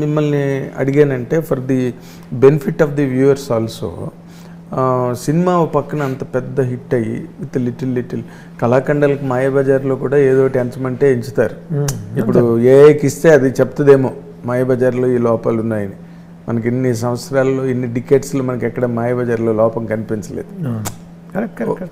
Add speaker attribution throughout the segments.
Speaker 1: మిమ్మల్ని అడిగానంటే for the benefit of the viewers also cinema పక్కన అంత పెద్ద హిట్ అయ్యి విత్ లిటిల్ లిటిల్ కళాఖండాలకు మాయాబజార్లో కూడా ఏదో ఒకటి ఎంచమంటే ఎంచుతారు. ఇప్పుడు ఏఐకి ఇస్తే అది చెప్తుందేమో మాయాబజార్లో ఈ లోపాలు ఉన్నాయని మనకి ఇన్ని సంవత్సరాల్లో ఇన్ని డికెట్స్లో మనకి ఎక్కడ మాయాబజార్లో లోపం కనిపించలేదు.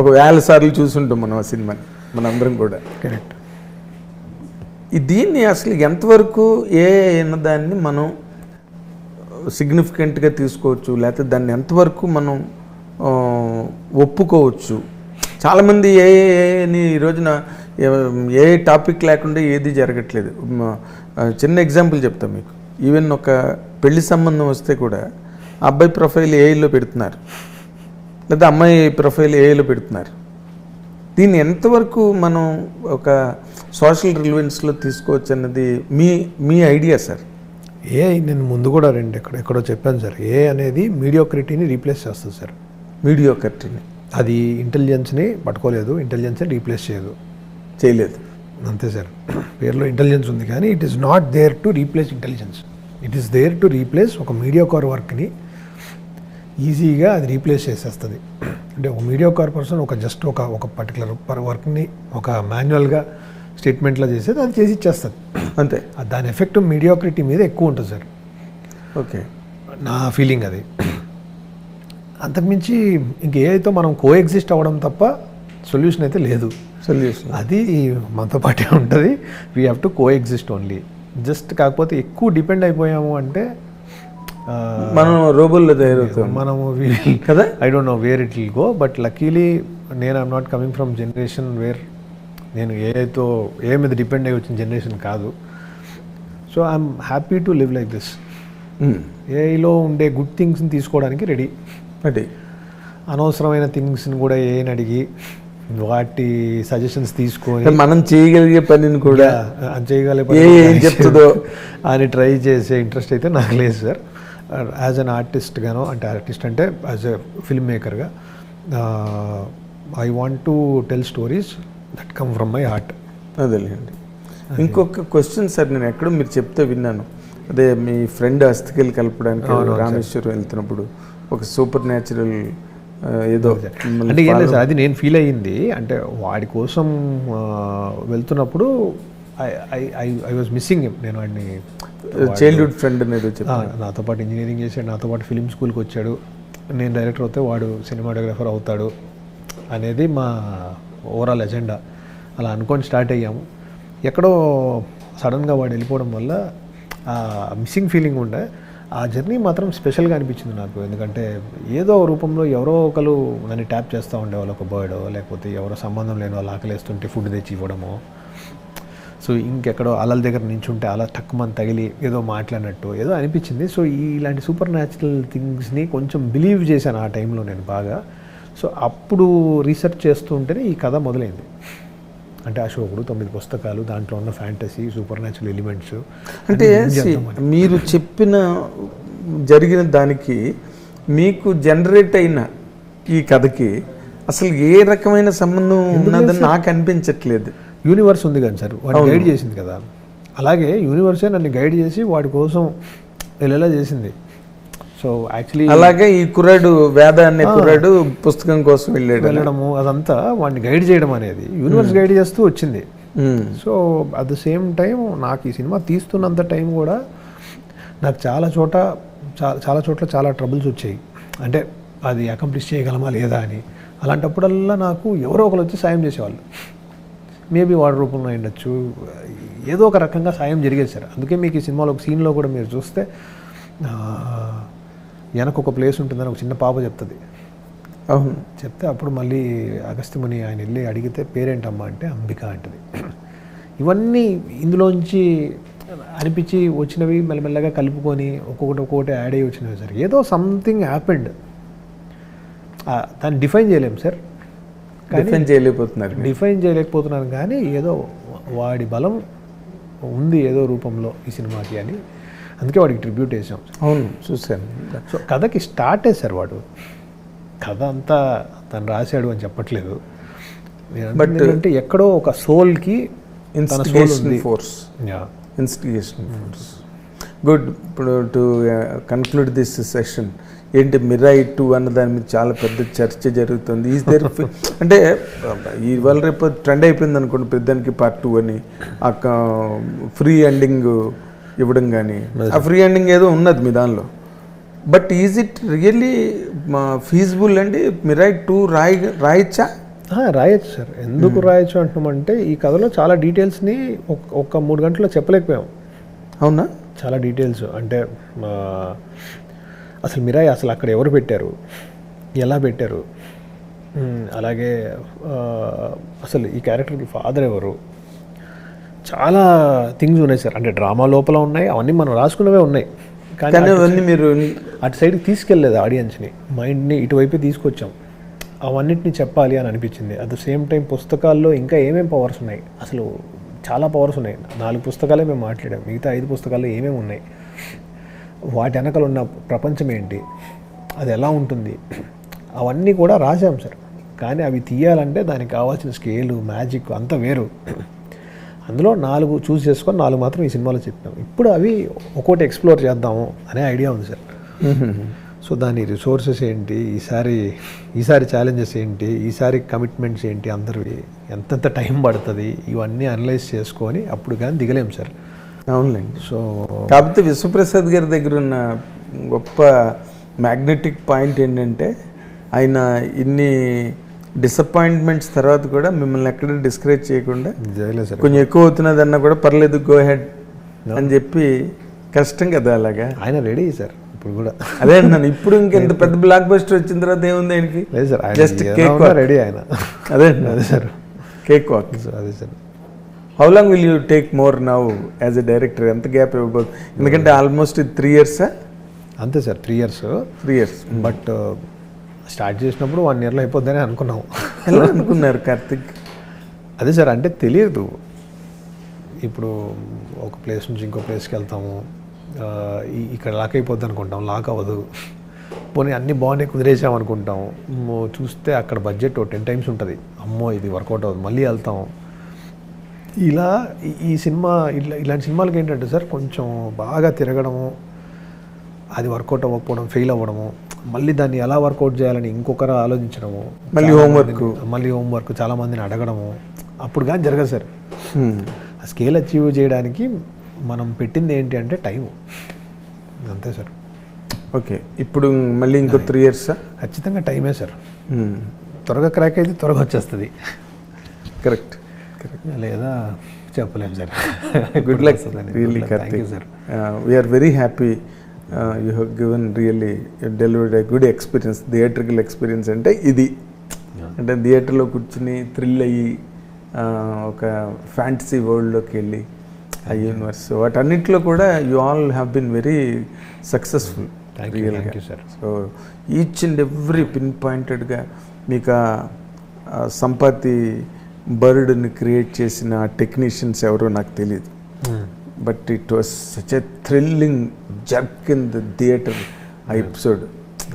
Speaker 1: ఒక వేల సార్లు చూసుంటాం మనం ఆ సినిమాని మనందరం కూడా.
Speaker 2: కరెక్ట్
Speaker 1: దీన్ని అసలు ఎంతవరకు ఏ దాన్ని మనం సిగ్నిఫికెంట్గా తీసుకోవచ్చు లేకపోతే దాన్ని ఎంతవరకు మనం ఒప్పుకోవచ్చు? చాలామంది ఏ అని ఈ రోజున ఏ- టాపిక్ లేకుండా ఏది జరగట్లేదు. చిన్న ఎగ్జాంపుల్ చెప్తాం మీకు. ఈవెన్ ఒక పెళ్ళి సంబంధం వస్తే కూడా అబ్బాయి ప్రొఫైల్ ఏఐలో పెడుతున్నారు. లేదా అమ్మాయి ప్రొఫైల్ ఏఐలో పెడుతున్నారు. దీన్ని ఎంతవరకు మనం ఒక సోషల్ రిలవెన్స్లో తీసుకోవచ్చు అన్నది మీ మీ ఐడియా సార్?
Speaker 2: ఏ నేను ముందు కూడా రెండు ఎక్కడ ఎక్కడో చెప్పాను సార్. ఏ అనేది మీడియోక్రిటీని రీప్లేస్ చేస్తుంది సార్.
Speaker 1: మీడియో కట్టిని
Speaker 2: అది ఇంటెలిజెన్స్ని పట్టుకోలేదు ఇంటెలిజెన్స్ని రీప్లేస్ చేయదు.
Speaker 1: చేయలేదు.
Speaker 2: అంతే సార్. పేరులో ఇంటెలిజెన్స్ ఉంది కానీ it is not there to replace intelligence it is there to replace ఒక మీడియా కార్ వర్క్ని ఈజీగా అది రీప్లేస్ చేసేస్తుంది. అంటే ఒక మీడియా కార్ పర్సన్ ఒక జస్ట్ ఒక ఒక పర్టికులర్ పర్ వర్క్ని ఒక మాన్యువల్గా స్టేట్మెంట్లో చేసేది అది చేసి ఇచ్చేస్తుంది.
Speaker 1: అంతే.
Speaker 2: దాని ఎఫెక్ట్ మీడియాక్రిటీ మీద ఎక్కువ ఉంటుంది సార్.
Speaker 1: ఓకే.
Speaker 2: నా ఫీలింగ్ అది. అంతకుమించి ఇంక ఏదైతే మనం కో ఎగ్జిస్ట్ అవ్వడం తప్ప సొల్యూషన్ అయితే లేదు.
Speaker 1: సొల్యూషన్.
Speaker 2: అది మనతో పాటే ఉంటుంది. We have to coexist only just కాకపోతే ఎక్కువ డిపెండ్ అయిపోయాము అంటే
Speaker 1: మనం రోబోల్లో తయారవుతాం.
Speaker 2: మనము
Speaker 1: కదా?
Speaker 2: I don't know where it will go but luckily నేను I'm not coming from generation where నేను ఏతో ఏ మీద డిపెండ్ అయ్యి వచ్చిన జనరేషన్ కాదు. So I'm happy to live like this ఏఐలో ఉండే గుడ్ థింగ్స్ని తీసుకోవడానికి రెడీ
Speaker 1: అది
Speaker 2: అనవసరమైన థింగ్స్ని కూడా ఏని అడిగి వాటి సజెషన్స్ తీసుకొని
Speaker 1: అంటే మనం చేయగలిగే పనిని కూడా
Speaker 2: అది చేయగలే
Speaker 1: ఏ ఏం చెప్తుందో.
Speaker 2: అని ట్రై చేసే ఇంట్రెస్ట్ అయితే నాకు లేదు సార్ యాజ్ అన్ ఆర్టిస్ట్ గాను అంటే ఆర్టిస్ట్ అంటే as a film మేకర్గా I want to tell stories that come from my heart
Speaker 1: అదేలేండి. ఇంకొక క్వశ్చన్ సార్ నేను ఎక్కడో మీరు చెప్తే విన్నాను. అదే మీ ఫ్రెండ్ అస్థికలు కలపడానికి రామేశ్వరం వెళ్తున్నప్పుడు ఒక సూపర్ న్యాచురల్ ఏదో మిమ్మల్ని
Speaker 2: అంటే ఏం లేదు సార్ అది నేను ఫీల్ అయ్యింది. అంటే వాడి కోసం ఆ, వెళ్తున్నప్పుడు ఐ వాజ్ మిస్సింగ్ నేను వాడిని
Speaker 1: చైల్డ్హుడ్ ఫ్రెండ్ అనేది
Speaker 2: నాతో పాటు ఇంజనీరింగ్ చేశాడు నాతో పాటు ఫిలిం స్కూల్కి వచ్చాడు. నేను డైరెక్టర్ అవుతే వాడు సినిమాటోగ్రఫర్ అవుతాడు అనేది మా ఓవరాల్ ఎజెండా అలా అనుకొని స్టార్ట్ అయ్యాము. ఎక్కడో సడన్గా వాడు వెళ్ళిపోవడం వల్ల ఆ మిస్సింగ్ ఫీలింగ్ ఉండే. ఆ జర్నీ మాత్రం స్పెషల్గా అనిపించింది నాకు. ఎందుకంటే ఏదో రూపంలో ఎవరో ఒకరు నన్ను ట్యాప్ చేస్తూ ఉండేవాళ్ళు ఒక బర్డో లేకపోతే ఎవరో సంబంధం లేని వాళ్ళు ఆకలేస్తుంటే ఫుడ్ తెచ్చి ఇవ్వడమో. సో ఇంకెక్కడో అలల దగ్గర నించుంటే అలా టక్కుమని తగిలి ఏదో మాట్లాడినట్టు ఏదో అనిపించింది. సో ఇలాంటి సూపర్ న్యాచురల్ థింగ్స్ని కొంచెం బిలీవ్ చేశాను ఆ టైంలో నేను బాగా. సో అప్పుడు రీసెర్చ్ చేస్తూ ఉంటేనే ఈ కథ మొదలైంది. అంటే అశోకుడు తొమ్మిది పుస్తకాలు దాంట్లో ఉన్న ఫ్యాంటసీ సూపర్ న్యాచురల్ ఎలిమెంట్స్
Speaker 1: అంటే మీరు చెప్పిన జరిగిన దానికి మీకు జనరేట్ అయిన ఈ కథకి అసలు ఏ రకమైన సంబంధం ఉన్నదని నాకు అనిపించట్లేదు.
Speaker 2: యూనివర్స్ ఉంది కదా సార్. వాడు గైడ్ చేసింది కదా. అలాగే యూనివర్సే నన్ను గైడ్ చేసి వాడి కోసం వెళ్ళేలా చేసింది. సో యాక్చువల్లీ
Speaker 1: అలాగే ఈ కుర్రాడు వేద అనే కుర్రాడు పుస్తకం కోసం వెళ్ళాడు.
Speaker 2: వెళ్ళడము అదంతా వాడిని గైడ్ చేయడం అనేది యూనివర్స్ గైడ్ చేస్తూ వచ్చింది. So at the same time నాకు ఈ సినిమా తీస్తున్నంత టైం కూడా నాకు చాలా చోట చాలా చోట్ల చాలా ట్రబుల్స్ వచ్చాయి. అంటే అది అకంప్లిష్ చేయగలమా లేదా అని. అలాంటప్పుడల్లా నాకు ఎవరో ఒకరు వచ్చి సాయం చేసేవాళ్ళు. మేబీ వాడి రూపంలో ఉండొచ్చు. ఏదో ఒక రకంగా సాయం జరిగేది సార్. అందుకే మీకు ఈ సినిమాలో ఒక సీన్లో కూడా మీరు చూస్తే వెనక ఒక ప్లేస్ ఉంటుందని ఒక చిన్న పాప చెప్తుంది.
Speaker 1: అవును.
Speaker 2: చెప్తే అప్పుడు మళ్ళీ అగస్త్యముని ఆయన వెళ్ళి అడిగితే పేరేంటమ్మా అంటే అంబిక అంటది. ఇవన్నీ ఇందులోంచి అనిపించి వచ్చినవి మెల్లమెల్లగా కలుపుకొని ఒక్కొక్కటి ఒక్కొక్కటి యాడ్ అయ్యి వచ్చినవి సార్. ఏదో సంథింగ్ హ్యాపెండ్ దాన్ని డిఫైన్ చేయలేము సార్.
Speaker 1: డిఫెండ్ చేయలేకపోతున్నారు
Speaker 2: డిఫైన్ చేయలేకపోతున్నాను కానీ ఏదో వాడి బలం ఉంది ఏదో రూపంలో ఈ సినిమాకి అని అందుకే వాడికి ట్రిబ్యూట్ వేసాం
Speaker 1: అవును చూశాను.
Speaker 2: సో కథకి స్టార్టే సార్ వాడు. కథ అంతా తను రాశాడు అని చెప్పట్లేదు. బట్ అంటే ఎక్కడో ఒక సోల్కి
Speaker 1: instigation force. Instigation force good ఇప్పుడు టు కన్క్లూడ్ దిస్ సెషన్ ఏంటి మిరాయి టూ అన్న దాని మీద చాలా పెద్ద చర్చ జరుగుతుంది. ఈజ్ దేర్ అంటే ఇవాళ రేపు ట్రెండ్ అయిపోయింది అనుకోండి పెద్దానికి పార్ట్ టూ అని. ఫ్రీ ఎండింగ్ ఇవ్వడం కానీ. ఆ ఫ్రీ ఎండింగ్ ఏదో ఉన్నది మీ దానిలో. But is it really feasible అండి మిరాయి టూ రాయి రాయచ్చా?
Speaker 2: రాయొచ్చు సార్. ఎందుకు రాయొచ్చు అంటున్నామంటే ఈ కథలో చాలా డీటెయిల్స్ని ఒక- ఒక మూడు గంటల్లో చెప్పలేకపోయాం.
Speaker 1: అవునా?
Speaker 2: చాలా డీటెయిల్స్ అంటే అసలు మిరాయి అసలు అక్కడ ఎవరు పెట్టారు? ఎలా పెట్టారు? అలాగే అసలు ఈ క్యారెక్టర్కి ఫాదర్ ఎవరు? చాలా థింగ్స్ ఉన్నాయి సార్. అంటే డ్రామా లోపల ఉన్నాయి అవన్నీ మనం రాసుకున్నవే ఉన్నాయి. కానీ
Speaker 1: అవన్నీ మీరు
Speaker 2: అటు సైడ్కి తీసుకెళ్ళలేదు ఆడియన్స్ని మైండ్ని ఇటువైపే తీసుకొచ్చాం. అవన్నిటిని చెప్పాలి అని అనిపించింది. అట్ ద సేమ్ టైం పుస్తకాల్లో ఇంకా ఏమేం పవర్స్ ఉన్నాయి? అసలు చాలా పవర్స్ ఉన్నాయి. నాలుగు పుస్తకాలే మేము మాట్లాడాం. మిగతా ఐదు పుస్తకాల్లో ఏమేమి ఉన్నాయి? వాటి వెనకాల ఉన్న ప్రపంచం ఏంటి? అది ఎలా ఉంటుంది? అవన్నీ కూడా రాసాం సార్. కానీ అవి తీయాలంటే దానికి కావాల్సిన స్కేలు మ్యాజిక్ అంతా వేరు. అందులో నాలుగు చూస్ చేసుకొని నాలుగు మాత్రం ఈ సినిమాలో చెప్పాం. ఇప్పుడు అవి ఒక్కోటి ఎక్స్ప్లోర్ చేద్దాము అనే ఐడియా ఉంది సార్. సో దాని రిసోర్సెస్ ఏంటి? ఈసారి ఈసారి ఛాలెంజెస్ ఏంటి? ఈసారి కమిట్మెంట్స్ ఏంటి అందరివి? ఎంతెంత టైం పడుతుంది? ఇవన్నీ అనలైజ్ చేసుకొని అప్పుడు కానీ దిగలేం సార్.
Speaker 1: అవునులేండి.
Speaker 2: సో
Speaker 1: కాకపోతే విశ్వప్రసాద్ గారి దగ్గర ఉన్న గొప్ప మ్యాగ్నెటిక్ పాయింట్ ఏంటంటే ఆయన ఇన్ని డిసప్పాయింట్మెంట్స్ తర్వాత కూడా మిమ్మల్ని ఎక్కడ డిస్కరేజ్ చేయకుండా కొంచెం ఎక్కువ అవుతున్నది అన్నా కూడా పర్లేదు గో హెడ్ అని చెప్పి కష్టం కదా అలాగా?
Speaker 2: ఆయన రెడీ సార్ ఇప్పుడు కూడా.
Speaker 1: అదే అన్నాను ఇప్పుడు ఇంకెంత పెద్ద బ్లాక్ బస్టర్ వచ్చిన తర్వాత ఏముంది ఆయనకి?
Speaker 2: లేదు సార్
Speaker 1: జస్ట్ కేక్
Speaker 2: రెడీ ఆయన.
Speaker 1: అదే అదే సార్. కేక్ వాక్
Speaker 2: అదే sir.
Speaker 1: How long will you take more now as a director ఎంత గ్యాప్ ఇవ్వబోదు ఎందుకంటే ఆల్మోస్ట్ త్రీ ఇయర్సా
Speaker 2: అంతే sir three years
Speaker 1: three years
Speaker 2: but start చేసినప్పుడు వన్ ఇయర్లో అయిపోద్దని అనుకున్నాం.
Speaker 1: ఎలా అనుకున్నారు కార్తిక్?
Speaker 2: అదే సార్ అంటే తెలియదు. ఇప్పుడు ఒక ప్లేస్ నుంచి ఇంకో ప్లేస్కి వెళ్తాము. ఇక్కడ లాక్ అయిపోద్ది అనుకుంటాం. లాక్ అవ్వదు. పోనీ అన్ని బాగానే కుదిరేసాం అనుకుంటాం చూస్తే అక్కడ బడ్జెట్ టెన్ టైమ్స్ ఉంటుంది. అమ్మో ఇది వర్కౌట్ అవ్వదు. మళ్ళీ వెళ్తాం. ఇలా ఈ- సినిమా ఇట్లా ఇలాంటి సినిమాలకి ఏంటంటే సార్ కొంచెం బాగా తిరగడము అది వర్కౌట్ అవ్వకపోవడం ఫెయిల్ అవ్వడము మళ్ళీ దాన్ని ఎలా వర్కౌట్ చేయాలని ఇంకొకరు ఆలోచించడము
Speaker 1: మళ్ళీ.
Speaker 2: మందిని- మళ్ళీ హోంవర్క్ చాలా మందిని అడగడము అప్పుడు కానీ జరగదు సార్.
Speaker 1: Hmm.
Speaker 2: ఆ స్కేల్ అచీవ్ చేయడానికి మనం పెట్టింది ఏంటి అంటే టైం అంతే సార్.
Speaker 1: ఓకే. ఇప్పుడు మళ్ళీ ఇంకో త్రీ ఇయర్సా
Speaker 2: ఖచ్చితంగా టైమే సార్.
Speaker 1: Hmm.
Speaker 2: త్వరగా క్రాక్ అయితే త్వరగా వచ్చేస్తుంది.
Speaker 1: కరెక్ట్
Speaker 2: లేదా చెప్పలేము sir.
Speaker 1: Good luck really Karthik
Speaker 2: sir
Speaker 1: we're very happy you have given really delivered a good experience theatrical experience అంటే ఇది. అంటే థియేటర్లో కూర్చుని థ్రిల్ అయ్యి uh, ఒక ఫ్యాంటసీ వరల్డ్లోకి వెళ్ళి ఆ యూనివర్స్ వాటన్నిటిలో కూడా you all have been very successful
Speaker 2: sir
Speaker 1: so each and every pin పాయింటెడ్గా మీకు సంపత్తి బర్డ్ని క్రియేట్ చేసిన టెక్నీషియన్స్ ఎవరో నాకు తెలియదు but it was such a thrilling jerk in the theatre ఆ ఎపిసోడ్.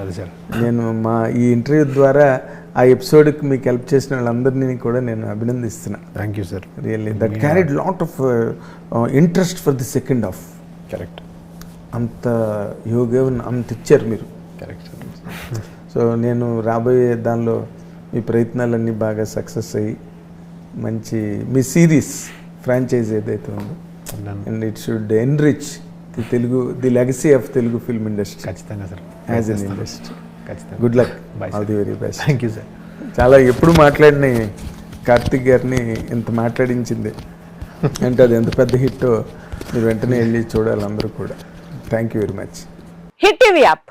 Speaker 2: అదే సార్.
Speaker 1: నేను మా ఈ ఇంటర్వ్యూ ద్వారా ఆ ఎపిసోడ్కి మీకు హెల్ప్ చేసిన వాళ్ళందరినీ కూడా నేను అభినందిస్తున్నా.
Speaker 2: Thank you sir
Speaker 1: really that carried lot of interest for the second half
Speaker 2: correct
Speaker 1: అంత యోగం అంత ఇచ్చారు మీరు.
Speaker 2: కరెక్ట్
Speaker 1: సో నేను రాబోయే దానిలో మీ ప్రయత్నాలన్నీ బాగా సక్సెస్ అయ్యి మంచి మీ సిరీస్ ఫ్రాంచైజ్ ఏదైతే ఉందో. And it should enrich the Telugu the legacy of Telugu film industry
Speaker 2: ఖచ్చితంగా సార్.
Speaker 1: యాజ్ అన్ ఇండస్ట్రీ
Speaker 2: ఖచ్చితంగా.
Speaker 1: Good luck
Speaker 2: Bye,
Speaker 1: all the very best
Speaker 2: thank you sir
Speaker 1: చాలా ఎప్పుడు మాట్లాడిన కార్తిక్ గారిని ఇంత మాట్లాడించింది. అంటే అది ఎంత పెద్ద హిట్టో మీరు వెంటనే వెళ్ళి చూడాలి అందరూ కూడా. Thank you very much
Speaker 3: hit TV app.